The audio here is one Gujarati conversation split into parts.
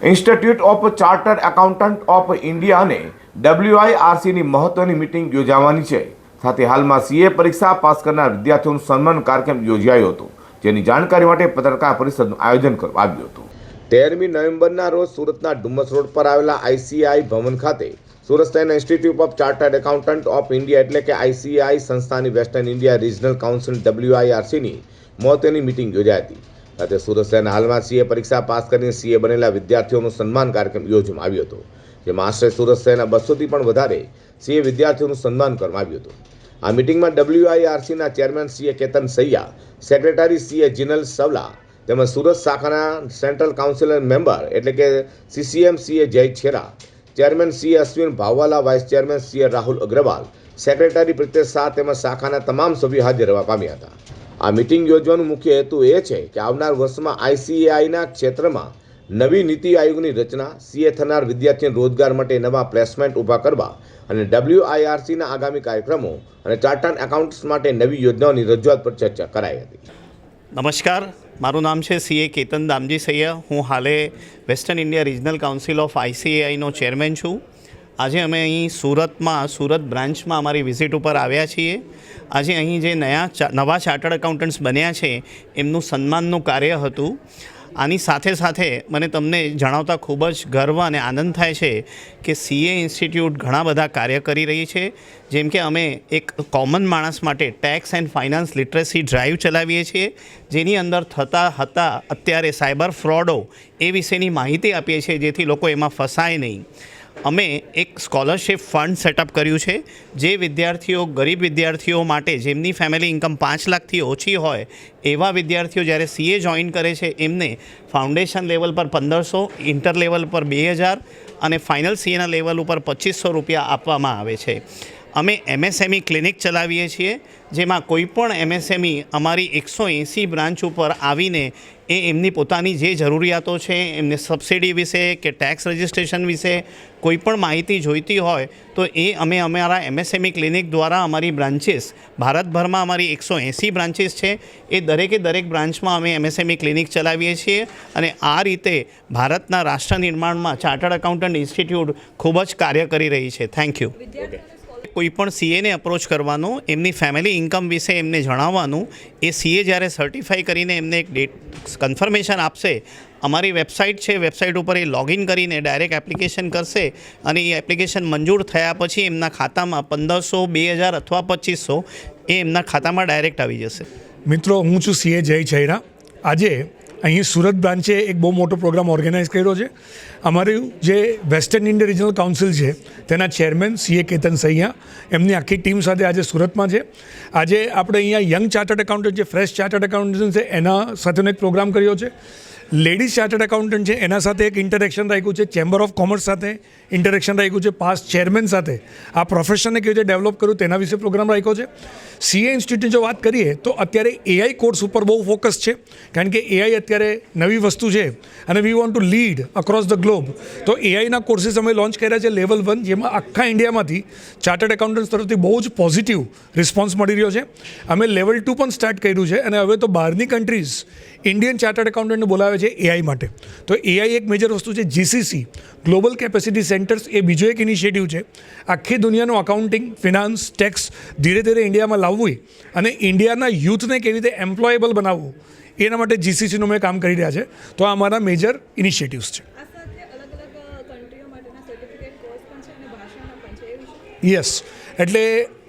Institute of chartered accountant of India અને ડબલ્યુઆઈઆરસીની મહત્વની મિટિંગ યોજાવાની છે. સાથે હાલમાં સીએ પરીક્ષા પાસ કરનાર વિદ્યાર્થીઓનું સન્માન કાર્યક્રમ યોજાયો હતો, જેની જાણકારી માટે પત્રકાર પરિષદનું આયોજન કરવામાં આવ્યું હતું. તેરમી નવેમ્બરના રોજ સુરતના ડુમસ રોડ પર આવેલા આઈસીઆઈ ભવન ખાતે Surat stain institute of chartered accountant of India એટલે કે આઈસીઆઈ સંસ્થાની વેસ્ટર્ન ઇન્ડિયા રિજનલ કાઉન્સિલ ડબલ્યુઆઈઆરસીની મહત્વની મિટિંગ યોજાઈ હતી. સાથે સુરત શહેરના હાલમાં સીએ પરીક્ષા પાસ કરીને સીએ બનેલા વિદ્યાર્થીઓનું સન્માન કાર્યક્રમ યોજવામાં આવ્યો હતો, જેમાં આશરે સુરત શહેરના બસોથી પણ વધારે સીએ વિદ્યાર્થીઓનું સન્માન કરવામાં આવ્યું હતું. આ મિટિંગમાં ડબલ્યુઆઈઆરસીના chairman CA Ketan Saiya, secretary CA Jinal Savla તેમજ સુરત શાખાના સેન્ટ્રલ કાઉન્સિલર મેમ્બર એટલે કે CCM CA Jay Chhera, chairman CA Ashwin Bhavvala, vice chairman CA Rahul Agrawal, secretary Pritesh Shah તેમજ શાખાના તમામ સભ્યો હાજર રહેવા પામ્યા હતા. આ મિટિંગ યોજવાનો મુખ્ય હેતુ એ છે કે આવનાર વર્ષમાં આઈસીએઆઈના ક્ષેત્રમાં નવી નીતિ આયોગની રચના, સીએ થનાર વિદ્યાર્થીઓને રોજગાર માટે નવા પ્લેસમેન્ટ ઊભા કરવા અને ડબલ્યુઆઈઆરસીના આગામી કાર્યક્રમો અને ચાર્ટર્ડ એકાઉન્ટ્સ માટે નવી યોજનાઓની રજૂઆત પર ચર્ચા કરાઈ હતી. નમસ્કાર. મારું નામ છે સીએ કેતન દામજી સૈયા હું હાલે western India regional council of આઈસીએઆઈનો chairman છું. આજે અમે અહીં સુરતમાં, સુરત બ્રાન્ચમાં અમારી વિઝિટ ઉપર આવ્યા છીએ. આજે અહીં જે નયા નવા ચાર્ટર્ડ એકાઉન્ટન્ટ્સ બન્યા છે, એમનું સન્માનનું કાર્ય હતું. આની સાથે સાથે મને તમને જણાવતા ખૂબ જ ગર્વ અને આનંદ થાય છે કે સીએ ઇન્સ્ટિટ્યૂટ ઘણા બધા કાર્ય કરી રહી છે. જેમ કે અમે એક કોમન માણસ માટે tax and finance literacy drive ચલાવીએ છીએ, જેની અંદર થતા હતા અત્યારે સાયબર ફ્રોડો એ વિશેની માહિતી આપીએ છીએ, જેથી લોકો એમાં ફસાય નહીં. અમે એક સ્કોલરશિપ ફંડ સેટઅપ કર્યું છે, જે વિદ્યાર્થીઓ, ગરીબ વિદ્યાર્થીઓ માટે જેમની ફેમિલી ઇન્કમ પાંચ લાખથી ઓછી હોય, એવા વિદ્યાર્થીઓ જ્યારે સીએ જોઈન કરે છે, એમને ફાઉન્ડેશન લેવલ પર પંદરસો, ઇન્ટર લેવલ પર બે હજાર અને ફાઇનલ સીએના લેવલ ઉપર પચીસો રૂપિયા આપવામાં આવે છે. અમે એમએસએમઈ ક્લિનિક ચલાવીએ છીએ, જેમાં કોઈ પણ એમએસએમઈ અમારી એકસો એંસી બ્રાન્ચ ઉપર આવીને એ એમની પોતાની જે જરૂરિયાતો છે, એમને સબસિડી વિશે કે ટેક્સ રજિસ્ટ્રેશન વિશે કોઈ પણ માહિતી જોઈતી હોય, તો એ અમે અમારા એમએસએમઈ ક્લિનિક દ્વારા અમારી બ્રાન્ચીસ ભારતભરમાં અમારી એકસો એંસી બ્રાન્ચીસ છે, એ દરેકે દરેક બ્રાન્ચમાં અમે એમએસએમઈ ક્લિનિક ચલાવીએ છીએ અને આ રીતે ભારતના રાષ્ટ્ર નિર્માણમાં ચાર્ટર્ડ એકાઉન્ટન્ટ ઇન્સ્ટિટ્યૂટ ખૂબ જ કાર્ય કરી રહી છે. થેન્ક યુ કોઈ પણ સીએને અપ્રોચ કરવાનો, એમની ફેમિલી ઇન્કમ વિશે એમને જણાવવાનું, એ સીએ જ્યારે સર્ટિફાઈ કરીને એમને એક ડેટ કન્ફર્મેશન આપશે, અમારી વેબસાઇટ છે વેબસાઇટ ઉપર એ લોગિન કરીને ડાયરેક્ટ એપ્લિકેશન કરશે અને એ એપ્લિકેશન મંજૂર થયા પછી એમના ખાતામાં પંદરસો, બે હજાર અથવા પચીસો એ એમના ખાતામાં ડાયરેક્ટ આવી જશે. મિત્રો, હું છું સીએ જય ચૈરા આજે અહીં સુરત બ્રાન્ચે એક બહુ મોટો પ્રોગ્રામ ઓર્ગેનાઇઝ કર્યો છે. અમારું જે વેસ્ટર્ન ઇન્ડિયા રિજનલ કાઉન્સિલ છે, તેના ચેરમેન સીએ કેતન સૈયા, એમની આખી ટીમ સાથે આજે સુરતમાં છે. આજે આપણે અહીંયા યંગ ચાર્ટર્ડ એકાઉન્ટન્ટ જે ફ્રેશ ચાર્ટર્ડ એકાઉન્ટન્ટ છે, એના સાથેનો એક પ્રોગ્રામ કર્યો છે. લેડીઝ ચાર્ટર્ડ એકાઉન્ટન્ટ છે, એના સાથે એક ઇન્ટરેક્શન રાખ્યું છે ચેમ્બર ઓફ કોમર્સ સાથે ઇન્ટરેક્શન રાખ્યું છે પાસ ચેરમેન સાથે. આ પ્રોફેશનને કેવી રીતે ડેવલપ કર્યું તેના વિશે પ્રોગ્રામ રાખ્યો છે. સીએ ઇન્સ્ટિટ્યૂટની જો વાત કરીએ, તો અત્યારે એઆઈ કોર્સ ઉપર બહુ ફોકસ છે, કારણ કે એઆઈ અત્યારે નવી વસ્તુ છે, અને we want to lead across the globe તો એઆઈના કોર્સીસ અમે લોન્ચ કર્યા છે લેવલ વન જેમાં આખા ઇન્ડિયામાંથી ચાર્ટર્ડ એકાઉન્ટન્ટ્સ તરફથી બહુ જ પોઝિટિવ રિસ્પોન્સ મળી રહ્યો છે. અમે લેવલ ટુ પણ સ્ટાર્ટ કર્યું છે, અને હવે તો બહારની કન્ટ્રીઝ ઇન્ડિયન ચાર્ટર્ડ એકાઉન્ટન્ટને બોલાવે છે એઆઈ માટે. તો એઆઈ એક મેજર વસ્તુ છે જીસીસી ગ્લોબલ કેપેસિટી સેન્ટર્સ એ બીજો એક ઇનિશિયેટિવ છે. આખી દુનિયાનું અકાઉન્ટિંગ ફિનાન્સ ટેક્સ ધીરે ધીરે ઇન્ડિયામાં લાવવું અને ઇન્ડિયાના યુથને કેવી રીતે એમ્પ્લોયેબલ બનાવવું એના માટે જીસીસીનું મેં કામ કરી રહ્યા છે. તો આ અમારા મેજર ઇનિશિયેટિવ્સ છે. યસ એટલે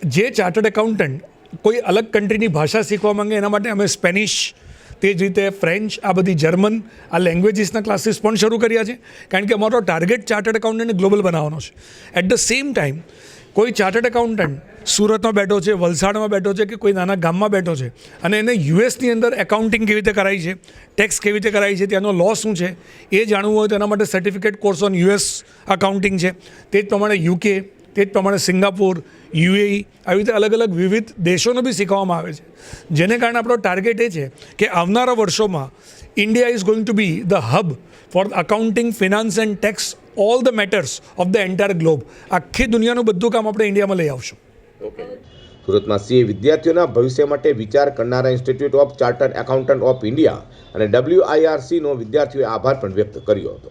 જે ચાર્ટર્ડ એકાઉન્ટન્ટ કોઈ અલગ કન્ટ્રીની ભાષા શીખવા માંગે એના માટે અમે સ્પેનિશ તે જ રીતે ફ્રેન્ચ આ બધી જર્મન આ લેંગ્વેજીસના ક્લાસીસ પણ શરૂ કર્યા છે. કારણ કે અમારો ટાર્ગેટ ચાર્ટર્ડ એકાઉન્ટન્ટને ગ્લોબલ બનાવવાનો છે. એટ ધ સેમ ટાઈમ કોઈ ચાર્ટર્ડ એકાઉન્ટન્ટ સુરતમાં બેઠો છે, વલસાડમાં બેઠો છે કે કોઈ નાના ગામમાં બેઠો છે અને એને યુએસની અંદર એકાઉન્ટિંગ કેવી રીતે કરાય છે ટેક્સ કેવી રીતે કરાય છે, ત્યાંનો લો શું છે, એ જાણવું હોય તો એના માટે certificate course on US accounting છે. તે જ પ્રમાણે યુકે તે જ પ્રમાણે સિંગાપુર, યુએઈ આવી રીતે અલગ અલગ વિવિધ દેશોને બી શીખવવામાં આવે છે. જેને કારણે આપણો ટાર્ગેટ એ છે કે આવનારા વર્ષોમાં India is going to be the hub for accounting finance and tax all the matters of the entire globe આખી દુનિયાનું બધું કામ આપણે ઇન્ડિયામાં લઈ આવશું. ઓકે સુરતમાં સીએ વિદ્યાર્થીઓના ભવિષ્ય માટે વિચાર કરનારા institute of chartered accountant of India અને ડબલ્યુઆઈઆરસીનો વિદ્યાર્થીઓએ આભાર પણ વ્યક્ત કર્યો હતો.